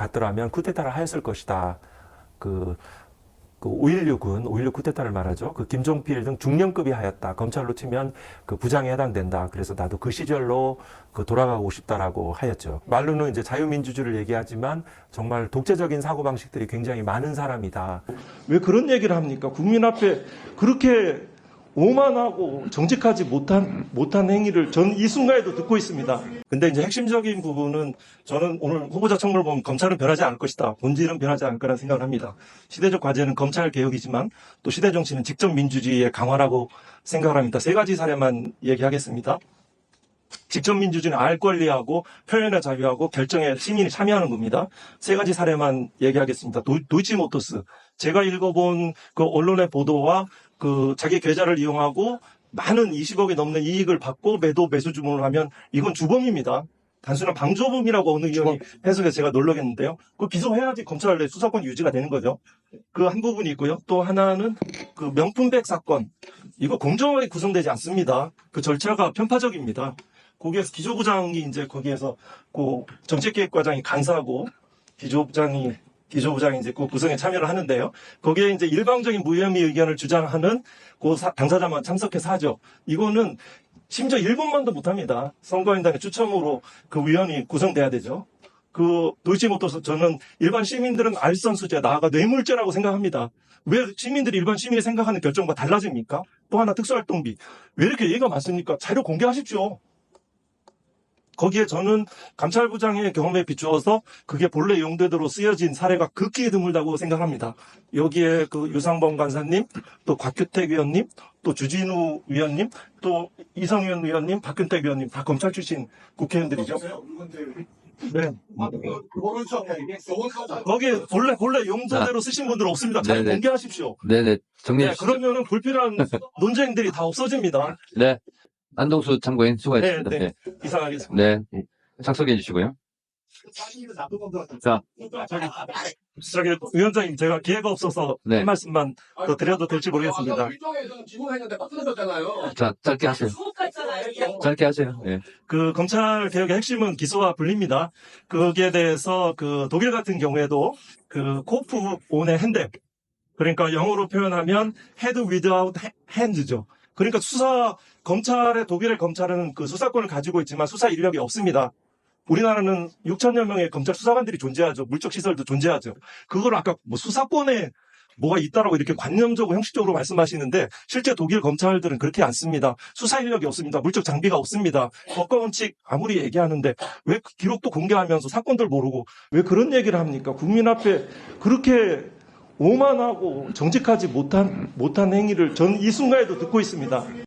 갔더라면 쿠데타를 하였을 것이다. 그, 그 5.16은 5.16 쿠데타를 말하죠. 그 김종필 등 중령급이 하였다. 검찰로 치면 그 부장에 해당된다. 그래서 나도 그 시절로 그 돌아가고 싶다라고 하였죠. 말로는 이제 자유민주주의를 얘기하지만 정말 독재적인 사고 방식들이 굉장히 많은 사람이다. 왜 그런 얘기를 합니까? 국민 앞에 그렇게 오만하고 정직하지 못한 못한 행위를 전 이 순간에도 듣고 있습니다. 근데 이제 핵심적인 부분은 저는 오늘 후보자 청문을 보면 검찰은 변하지 않을 것이다. 본질은 변하지 않을 거라 생각을 합니다. 시대적 과제는 검찰 개혁이지만 또 시대 정치는 직접 민주주의의 강화라고 생각을 합니다. 세 가지 사례만 얘기하겠습니다. 직접 민주주의는 알 권리하고 표현의 자유하고 결정에 시민이 참여하는 겁니다. 세 가지 사례만 얘기하겠습니다. 도, 도이치모터스. 제가 읽어본 그 언론의 보도와 그 자기 계좌를 이용하고 많은 20억이 넘는 이익을 받고 매도 매수 주문을 하면 이건 주범입니다. 단순한 방조범이라고 어느 의원이 해석해서 제가 놀라겠는데요. 그 기소해야지 검찰 내 수사권 유지가 되는 거죠. 그 한 부분이 있고요. 또 하나는 그 명품백 사건. 이거 공정하게 구성되지 않습니다. 그 절차가 편파적입니다. 거기에서 기조부장이 이제 거기에서 그 정책기획과장이 간사하고 기조부장이 기조부장이 이제 그 구성에 참여를 하는데요. 거기에 이제 일방적인 무혐의 의견을 주장하는 그 사- 당사자만 참석해서 하죠. 이거는 심지어 1분만도 못합니다. 선거인단의 추첨으로 그 위원이 구성돼야 되죠. 그 도이치모터스 저는 일반 시민들은 알선수재 나아가 뇌물죄라고 생각합니다. 왜 시민들이 일반 시민이 생각하는 결정과 달라집니까? 또 하나 특수활동비 왜 이렇게 얘기가 많습니까? 자료 공개하십시오. 거기에 저는 감찰부장의 경험에 비추어서 그게 본래 용도대로 쓰여진 사례가 극히 드물다고 생각합니다. 여기에 그 유상범 간사님, 또 곽규택 위원님, 또 주진우 위원님, 또 이성윤 위원님, 박근택 위원님 다 검찰 출신 국회의원들이죠. 네. 거기에 본래 본래 용도대로 쓰신 분들 없습니다. 잘 네네. 공개하십시오. 네네. 정리해 네, 주시죠. 그러면은 불필요한 논쟁들이 다 없어집니다. 네. 안동수 참고인 수고하셨습니다. 네, 네. 네. 이상하겠습니다. 네. 착석해 주시고요. 자, 저기 위원장님 제가 기회가 없어서 네. 한 말씀만 더 드려도 될지 모르겠습니다. 틀어졌잖아요. 자, 짧게 하세요. 짧게 하세요. 네. 그 검찰 개혁의 핵심은 기소와 분리입니다. 거기에 대해서 그 독일 같은 경우에도 그 코프 온의 핸드 그러니까 영어로 표현하면 head without hands죠. 그러니까 수사 검찰의 독일의 검찰은 그 수사권을 가지고 있지만 수사 인력이 없습니다. 우리나라는 6천여 명의 검찰 수사관들이 존재하죠. 물적 시설도 존재하죠. 그걸 아까 뭐 수사권에 뭐가 있다라고 이렇게 관념적으로 형식적으로 말씀하시는데 실제 독일 검찰들은 그렇게 않습니다. 수사 인력이 없습니다. 물적 장비가 없습니다. 법과 원칙 아무리 얘기하는데 왜 기록도 공개하면서 사건들 모르고 왜 그런 얘기를 합니까? 국민 앞에 그렇게 오만하고 정직하지 못한 못한 행위를 전 이 순간에도 듣고 있습니다.